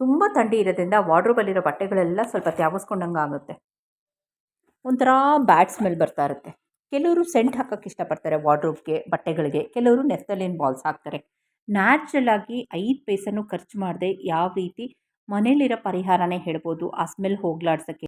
ತುಂಬ ಥಂಡಿ ಇರೋದ್ರಿಂದ ವಾರ್ಡ್ರೋಬಲ್ಲಿರೋ ಬಟ್ಟೆಗಳೆಲ್ಲ ಸ್ವಲ್ಪ ತ್ಯಾವಿಸ್ಕೊಂಡಂಗೆ ಆಗುತ್ತೆ. ಒಂಥರ ಬ್ಯಾಡ್ ಸ್ಮೆಲ್ ಬರ್ತಾ ಇರುತ್ತೆ. ಕೆಲವರು ಸೆಂಟ್ ಹಾಕೋಕ್ಕೆ ಇಷ್ಟಪಡ್ತಾರೆ ವಾರ್ಡ್ರೋಬ್ಗೆ, ಬಟ್ಟೆಗಳಿಗೆ. ಕೆಲವರು ನೆಫ್ತಲಿನ್ ಬಾಲ್ಸ್ ಹಾಕ್ತಾರೆ. ನ್ಯಾಚುರಲ್ ಆಗಿ ಐದು ಪೈಸನ್ನು ಖರ್ಚು ಮಾಡದೆ ಯಾವ ರೀತಿ ಮನೇಲಿರೋ ಪರಿಹಾರನೇ ಹೇಳ್ಬೋದು ಆ ಸ್ಮೆಲ್ ಹೋಗ್ಲಾಡ್ಸೋಕ್ಕೆ.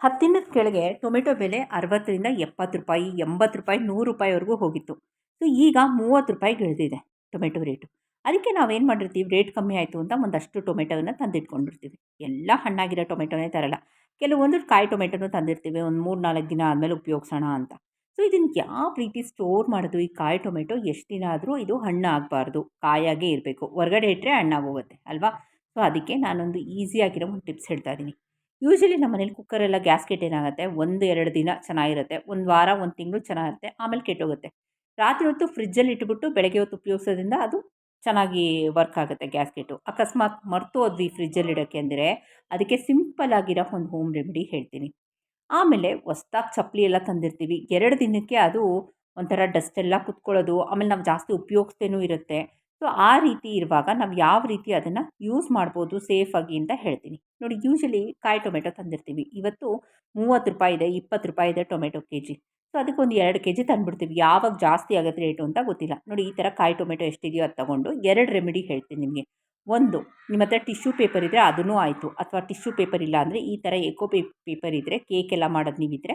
ಹತ್ತಿನದ ಕೆಳಗೆ ಟೊಮೆಟೊ ಬೆಲೆ ಅರವತ್ತರಿಂದ ಎಪ್ಪತ್ತು ರೂಪಾಯಿ, ಎಂಬತ್ತು ರೂಪಾಯಿ, ನೂರು ರೂಪಾಯಿವರೆಗೂ ಹೋಗಿತ್ತು. ಸೊ ಈಗ ಮೂವತ್ತು ರೂಪಾಯಿ ಗೆಳೆದಿದೆ ಟೊಮೆಟೊ ರೇಟು. ಅದಕ್ಕೆ ನಾವೇನು ಮಾಡಿರ್ತೀವಿ ರೇಟ್ ಕಮ್ಮಿ ಆಯಿತು ಅಂತ ಒಂದಷ್ಟು ಟೊಮೆಟೋನ ತಂದಿಟ್ಕೊಂಡಿರ್ತೀವಿ. ಎಲ್ಲ ಹಣ್ಣಾಗಿರೋ ಟೊಮೆಟೊನೇ ತರಲ್ಲ. ಕೆಲವೊಂದು ಕಾಯಿ ಟೊಮೆಟೊನೂ ತಂದಿರ್ತೀವಿ. ಒಂದು ಮೂರು ನಾಲ್ಕು ದಿನ ಆದಮೇಲೆ ಉಪಯೋಗಿಸೋಣ ಅಂತ. ಸೊ ಇದನ್ನು ಯಾವ ರೀತಿ ಸ್ಟೋರ್ ಮಾಡೋದು? ಈ ಕಾಯಿ ಟೊಮೆಟೊ ಎಷ್ಟು ದಿನ ಆದರೂ ಇದು ಹಣ್ಣು ಆಗಬಾರ್ದು. ಕಾಯಾಗೇ ಇರಬೇಕು. ಹೊರಗಡೆ ಇಟ್ಟರೆ ಹಣ್ಣಾಗೋಗುತ್ತೆ ಅಲ್ವಾ? ಸೊ ಅದಕ್ಕೆ ನಾನೊಂದು ಈಸಿಯಾಗಿರೋ ಒಂದು ಟಿಪ್ಸ್ ಹೇಳ್ತಾ ಇದ್ದೀನಿ ಯೂಶ್ವಲಿ ನಮ್ಮ ಮನೇಲಿ ಕುಕ್ಕರೆಲ್ಲ ಗ್ಯಾಸ್ಕೆಟ್ ಏನಾಗುತ್ತೆ? ಒಂದು, ಎರಡು ದಿನ ಚೆನ್ನಾಗಿರುತ್ತೆ. ಒಂದು ವಾರ, ಒಂದು ತಿಂಗಳು ಚೆನ್ನಾಗಿರುತ್ತೆ. ಆಮೇಲೆ ಕೆಟ್ಟೋಗುತ್ತೆ. ರಾತ್ರಿ ಹೊತ್ತು ಫ್ರಿಜ್ಜಲ್ಲಿ ಇಟ್ಬಿಟ್ಟು ಬೆಳಗ್ಗೆ ಹೊತ್ತು ಉಪಯೋಗಿಸೋದ್ರಿಂದ ಅದು ಚೆನ್ನಾಗಿ ವರ್ಕ್ ಆಗುತ್ತೆ ಗ್ಯಾಸ್ಕೆಟು. ಅಕಸ್ಮಾತ್ ಮರ್ತು ಹೋದ್ವಿ ಫ್ರಿಜ್ಜಲ್ಲಿ ಇಡೋಕ್ಕೆ ಅಂದರೆ ಅದಕ್ಕೆ ಸಿಂಪಲ್ ಆಗಿರೋ ಒಂದು ಹೋಮ್ ರೆಮಿಡಿ ಹೇಳ್ತೀನಿ. ಆಮೇಲೆ ಹೊಸ್ದಾಗಿ ಚಪ್ಪಲಿ ಎಲ್ಲ ತಂದಿರ್ತೀವಿ. ಎರಡು ದಿನಕ್ಕೆ ಅದು ಒಂಥರ ಡಸ್ಟ್ ಎಲ್ಲ ಕುತ್ಕೊಳ್ಳೋದು, ಆಮೇಲೆ ನಾವು ಜಾಸ್ತಿ ಉಪಯೋಗಿಸ್ತೇನೂ ಇರುತ್ತೆ. ಸೊ, ಆ ರೀತಿ ಇರುವಾಗ ನಾವು ಯಾವ ರೀತಿ ಅದನ್ನು ಯೂಸ್ ಮಾಡ್ಬೋದು ಸೇಫಾಗಿ ಅಂತ ಹೇಳ್ತೀನಿ. ನೋಡಿ, ಯೂಶಲಿ ಕಾಯಿ ಟೊಮೆಟೊ ತಂದಿರ್ತೀವಿ. ಇವತ್ತು ಮೂವತ್ತು ರೂಪಾಯಿ ಇದೆ, ಇಪ್ಪತ್ತು ರೂಪಾಯಿ ಇದೆ ಟೊಮೆಟೊ ಕೆ ಜಿ. ಸೊ, ಅದಕ್ಕೊಂದು ಎರಡು ಕೆ ಜಿ ತಂದುಬಿಡ್ತೀವಿ. ಯಾವಾಗ ಜಾಸ್ತಿ ಆಗುತ್ತೆ ರೇಟು ಅಂತ ಗೊತ್ತಿಲ್ಲ. ನೋಡಿ, ಈ ಥರ ಕಾಯಿ ಟೊಮೆಟೊ ಎಷ್ಟಿದೆಯೋ ಅದು ತೊಗೊಂಡು ಎರಡು ರೆಮಿಡಿ ಹೇಳ್ತೀನಿ ನಿಮಗೆ. ಒಂದು, ನಿಮ್ಮ ಹತ್ರ ಟಿಶ್ಯೂ ಪೇಪರ್ ಇದ್ದರೆ ಅದೂ ಆಯಿತು. ಅಥವಾ ಟಿಶ್ಯೂ ಪೇಪರ್ ಇಲ್ಲ ಅಂದರೆ ಈ ಥರ ಎಕೋ ಪೇ, ಪೇಪರ್ ಇದ್ದರೆ ಕೇಕ್ ಎಲ್ಲ ಮಾಡೋದು ನೀವಿದ್ದರೆ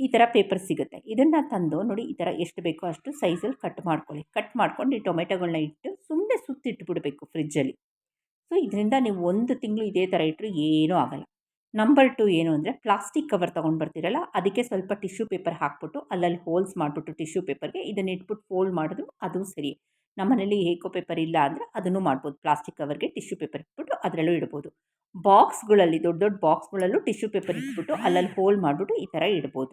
ಈ ಥರ ಪೇಪರ್ ಸಿಗುತ್ತೆ. ಇದನ್ನು ತಂದು ನೋಡಿ, ಈ ಥರ ಎಷ್ಟು ಬೇಕೋ ಅಷ್ಟು ಸೈಜಲ್ಲಿ ಕಟ್ ಮಾಡ್ಕೊಳ್ಳಿ. ಕಟ್ ಮಾಡ್ಕೊಂಡು ಈ ಟೊಮೆಟೊಗಳನ್ನ ಇಟ್ಟು ಸುಮ್ಮನೆ ಸುತ್ತಿಟ್ಬಿಡಬೇಕು ಫ್ರಿಜ್ಜಲ್ಲಿ. ಸೊ, ಇದರಿಂದ ನೀವು ಒಂದು ತಿಂಗಳು ಇದೇ ಥರ ಇಟ್ಟರೂ ಏನೂ ಆಗೋಲ್ಲ. ನಂಬರ್ ಟು ಏನು ಅಂದರೆ ಪ್ಲಾಸ್ಟಿಕ್ ಕವರ್ ತೊಗೊಂಡು ಬರ್ತೀರಲ್ಲ, ಅದಕ್ಕೆ ಸ್ವಲ್ಪ ಟಿಶ್ಯೂ ಪೇಪರ್ ಹಾಕ್ಬಿಟ್ಟು ಅಲ್ಲಲ್ಲಿ ಹೋಲ್ಸ್ ಮಾಡಿಬಿಟ್ಟು ಟಿಶ್ಯೂ ಪೇಪರ್ಗೆ ಇದನ್ನು ಇಟ್ಬಿಟ್ಟು ಫೋಲ್ಡ್ ಮಾಡಿದ್ರು ಅದು ಸರಿ. ನಮ್ಮನೇಲಿ ಏಕೋ ಪೇಪರ್ ಇಲ್ಲ ಅಂದರೆ ಅದನ್ನು ಮಾಡ್ಬೋದು ಪ್ಲಾಸ್ಟಿಕ್ ಕವರ್ಗೆ ಟಿಶ್ಯೂ ಪೇಪರ್ ಇಟ್ಬಿಟ್ಟು ಅದರಲ್ಲೂ ಇಡ್ಬೋದು. ಬಾಕ್ಸ್ಗಳಲ್ಲಿ ದೊಡ್ಡ ದೊಡ್ಡ ಬಾಕ್ಸ್ಗಳಲ್ಲೂ ಟಿಶ್ಯೂ ಪೇಪರ್ ಇಟ್ಬಿಟ್ಟು ಅಲ್ಲಲ್ಲಿ ಹೋಲ್ಡ್ ಮಾಡಿಬಿಟ್ಟು ಈ ಥರ ಇಡ್ಬೋದು.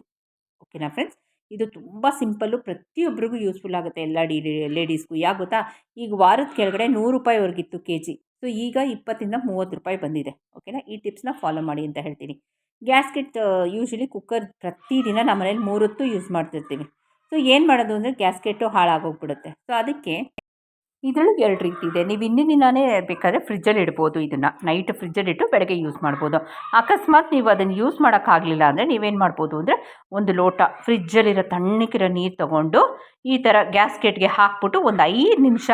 ಓಕೆನಾ ಫ್ರೆಂಡ್ಸ್ ಇದು ತುಂಬ ಸಿಂಪಲ್ಲು ಪ್ರತಿಯೊಬ್ಬರಿಗೂ ಯೂಸ್ಫುಲ್ ಆಗುತ್ತೆ ಎಲ್ಲ ಡಿ ಲೇಡೀಸ್ಗೂ ಯಾಕೆ ಗೊತ್ತಾ? ಈಗ ವಾರದ ಕೆಳಗಡೆ ನೂರು ರೂಪಾಯಿವರೆಗಿತ್ತು ಕೆ ಜಿ ಸೊ, ಈಗ ಇಪ್ಪತ್ತಿಂದ ಮೂವತ್ತು ರೂಪಾಯಿ ಬಂದಿದೆ, ಓಕೆನಾ? ಈ ಟಿಪ್ಸ್ನ ಫಾಲೋ ಮಾಡಿ ಅಂತ ಹೇಳ್ತೀನಿ. ಗ್ಯಾಸ್ಕೆಟ್ ಯೂಶ್ವಲಿ ಕುಕ್ಕರ್ ಪ್ರತಿದಿನ ನಮ್ಮ ಮನೇಲಿ ಮೂರೊತ್ತು ಯೂಸ್ ಮಾಡ್ತಿರ್ತೀವಿ. ಸೊ, ಏನು ಮಾಡೋದು ಅಂದರೆ ಗ್ಯಾಸ್ಕೆಟು ಹಾಳಾಗೋಗ್ಬಿಡುತ್ತೆ. ಸೊ, ಅದಕ್ಕೆ ಇದರೊಳಗೆ ಎರಡು ರೀತಿ ಇದೆ. ನೀವು ಹಿಂದಿನ ದಿನವೇ ಬೇಕಾದರೆ ಫ್ರಿಜ್ಜಲ್ಲಿ ಇಡ್ಬೋದು ಇದನ್ನು. ನೈಟ್ ಫ್ರಿಜ್ಜಲ್ಲಿ ಇಟ್ಟು ಬೆಳಗ್ಗೆ ಯೂಸ್ ಮಾಡ್ಬೋದು. ಅಕಸ್ಮಾತ್ ನೀವು ಅದನ್ನು ಯೂಸ್ ಮಾಡೋಕ್ಕಾಗಲಿಲ್ಲ ಅಂದರೆ ನೀವೇನು ಮಾಡ್ಬೋದು ಅಂದರೆ ಒಂದು ಲೋಟ ಫ್ರಿಜ್ಜಲ್ಲಿರೋ ತಣ್ಣಕ್ಕಿರೋ ನೀರು ತೊಗೊಂಡು ಈ ಥರ ಗ್ಯಾಸ್ಕೆಟ್ಗೆ ಹಾಕ್ಬಿಟ್ಟು ಒಂದು ಐದು ನಿಮಿಷ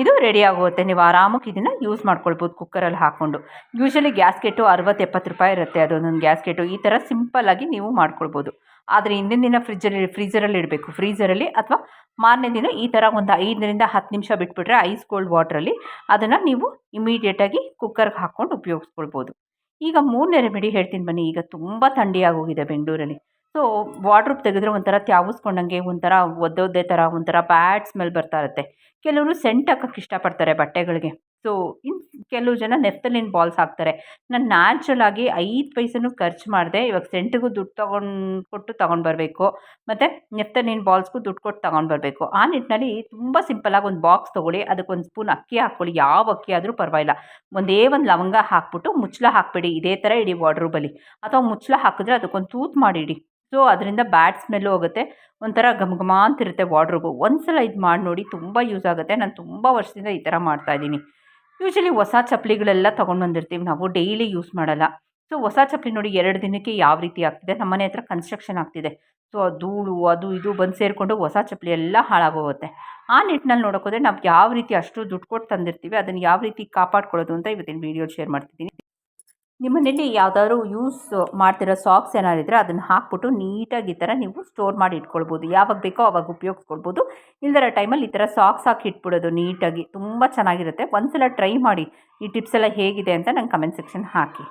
ಇದು ರೆಡಿ ಆಗುತ್ತೆ. ನೀವು ಆರಾಮಾಗಿ ಇದನ್ನು ಯೂಸ್ ಮಾಡ್ಕೊಳ್ಬೋದು ಕುಕ್ಕರಲ್ಲಿ ಹಾಕ್ಕೊಂಡು. ಯೂಶ್ವಲಿ ಗ್ಯಾಸ್ಕೆಟು ಅರವತ್ತು ಎಪ್ಪತ್ತು ರೂಪಾಯಿ ಇರುತ್ತೆ ಅದೊಂದೊಂದು ಗ್ಯಾಸ್ಕೆಟು ಈ ಥರ ಸಿಂಪಲ್ಲಾಗಿ ನೀವು ಮಾಡ್ಕೊಳ್ಬೋದು. ಆದರೆ ಹಿಂದಿನ ದಿನ ಫ್ರಿಜ್ಜಲ್ಲಿ ಫ್ರೀಜರಲ್ಲಿ ಇಡಬೇಕು. ಫ್ರೀಜರಲ್ಲಿ ಅಥವಾ ಮಾರನೇ ದಿನ ಈ ಥರ ಒಂದು ಐದರಿಂದ ಹತ್ತು ನಿಮಿಷ ಬಿಟ್ಬಿಟ್ರೆ ಐಸ್ ಕೋಲ್ಡ್ ವಾಟ್ರಲ್ಲಿ ಅದನ್ನು ನೀವು ಇಮಿಡಿಯೇಟಾಗಿ ಕುಕ್ಕರ್ಗೆ ಹಾಕ್ಕೊಂಡು ಉಪಯೋಗಿಸ್ಕೊಳ್ಬೋದು. ಈಗ ಮೂರನೇ ರೆಮಿಡಿ ಹೇಳ್ತೀನಿ ಬನ್ನಿ. ಈಗ ತುಂಬ ಥಂಡಿಯಾಗೋಗಿದೆ ಬೆಂಗಳೂರಲ್ಲಿ. ಸೊ ವಾಡ್ರೂಪ್ ತೆಗೆದ್ರೆ ಒಂಥರ ತ್ಯಾವಿಸ್ಕೊಂಡಂಗೆ, ಒಂಥರ ಒದ್ದೋದೇ ಥರ, ಒಂಥರ ಬ್ಯಾಡ್ ಸ್ಮೆಲ್ ಬರ್ತಾ ಇರುತ್ತೆ. ಕೆಲವರು ಸೆಂಟ್ ಹಾಕೋಕ್ಕೆ ಇಷ್ಟಪಡ್ತಾರೆ ಬಟ್ಟೆಗಳಿಗೆ. ಸೊ ಇನ್ ಕೆಲವು ಜನ ನೆಫ್ತಲಿನ್ ಬಾಲ್ಸ್ ಹಾಕ್ತಾರೆ. ನಾನು ನ್ಯಾಚುರಲ್ ಆಗಿ ಐದು ಪೈಸೆನೂ ಖರ್ಚು ಮಾಡಿದೆ, ಇವಾಗ ಸೆಂಟಿಗೂ ದುಡ್ಡು ತೊಗೊಂಡು, ಕೊಟ್ಟು ತೊಗೊಂಡು ಬರಬೇಕು, ಮತ್ತು ನೆಫ್ತಲಿನ್ ಬಾಲ್ಸ್ಗೂ ದುಡ್ಡು ಕೊಟ್ಟು ತೊಗೊಂಡು ಬರಬೇಕು. ಆ ನಿಟ್ಟಿನಲ್ಲಿ ತುಂಬ ಸಿಂಪಲಾಗಿ ಒಂದು ಬಾಕ್ಸ್ ತೊಗೊಳ್ಳಿ ಅದಕ್ಕೊಂದು ಸ್ಪೂನ್ ಅಕ್ಕಿ ಹಾಕ್ಕೊಳ್ಳಿ, ಯಾವ ಅಕ್ಕಿ ಆದರೂ ಪರವಾಗಿಲ್ಲ. ಒಂದೇ ಒಂದು ಲವಂಗ ಹಾಕ್ಬಿಟ್ಟು ಮುಚ್ಚಳ ಹಾಕ್ಬಿಡಿ, ಇದೇ ಥರ ಇಡಿ ವಾಡ್ರೂಬಲ್ಲಿ ಅಥವಾ ಮುಚ್ಚಳ ಹಾಕಿದ್ರೆ ಅದಕ್ಕೊಂದು ತೂತು ಮಾಡಿಡಿ. ಸೊ, ಅದರಿಂದ ಬ್ಯಾಡ್ ಸ್ಮೆಲ್ಲು ಹೋಗುತ್ತೆ. ಒಂಥರ ಅಂತ ಇರುತ್ತೆ ವಾಡ್ರೋಬು ಒಂದು ಸಲ ಇದು ಮಾಡಿ ನೋಡಿ ತುಂಬ ಯೂಸ್ ಆಗುತ್ತೆ. ನಾನು ತುಂಬ ವರ್ಷದಿಂದ ಈ ಥರ ಮಾಡ್ತಾಯಿದ್ದೀನಿ ಯೂಶ್ವಲಿ ಹೊಸ ಚಪ್ಪಲಿಗಳೆಲ್ಲ ತೊಗೊಂಡು ಬಂದಿರ್ತೀವಿ. ನಾವು ಡೈಲಿ ಯೂಸ್ ಮಾಡಲ್ಲ. ಸೊ, ಹೊಸ ಚಪ್ಪಲಿ ನೋಡಿ ಎರಡು ದಿನಕ್ಕೆ ಯಾವ ರೀತಿ ಆಗ್ತಿದೆ? ನಮ್ಮ ಮನೆ ಹತ್ರ ಕನ್ಸ್ಟ್ರಕ್ಷನ್ ಆಗ್ತಿದೆ. ಸೊ ಧೂಳು, ಅದು ಇದು ಬಂದು ಸೇರಿಕೊಂಡು ಹೊಸ ಚಪ್ಪಲಿ ಎಲ್ಲ ಹಾಳಾಗೋಗುತ್ತೆ. ಆ ನಿಟ್ಟಿನಲ್ಲಿ ನೋಡೋಕೋದ್ರೆ ನಾವು ಯಾವ ರೀತಿ ಅಷ್ಟು ದುಡ್ಡು ಕೊಟ್ಟು ತಂದಿರ್ತೀವಿ, ಅದನ್ನು ಯಾವ ರೀತಿ ಕಾಪಾಡ್ಕೊಳ್ಳೋದು ಅಂತ ಇವತ್ತಿನ ವೀಡಿಯೋ ಶೇರ್ ಮಾಡ್ತಿದ್ದೀನಿ. ನಿಮ್ಮ ಮನೇಲಿ ಯಾವುದಾದ್ರು ಯೂಸ್ ಮಾಡ್ತಿರೋ ಸಾಕ್ಸ್ ಏನಾದ್ರು ಇದ್ದರೆ ಅದನ್ನು ಹಾಕ್ಬಿಟ್ಟು ನೀಟಾಗಿ ಈ ಥರ ನೀವು ಸ್ಟೋರ್ ಮಾಡಿ ಇಟ್ಕೊಳ್ಬೋದು. ಯಾವಾಗ ಬೇಕೋ ಅವಾಗ ಉಪಯೋಗಿಸ್ಕೊಳ್ಬೋದು. ಇಲ್ಲದರ ಟೈಮಲ್ಲಿ ಈ ಥರ ಸಾಕ್ಸ್ ಹಾಕಿ ಇಟ್ಬಿಡೋದು ನೀಟಾಗಿ ತುಂಬ ಚೆನ್ನಾಗಿರುತ್ತೆ. ಒಂದು ಸಲ ಟ್ರೈ ಮಾಡಿ ಈ ಟಿಪ್ಸ್ ಎಲ್ಲ ಹೇಗಿದೆ ಅಂತ ನಂಗೆ ಕಮೆಂಟ್ ಸೆಕ್ಷನ್ ಹಾಕಿ.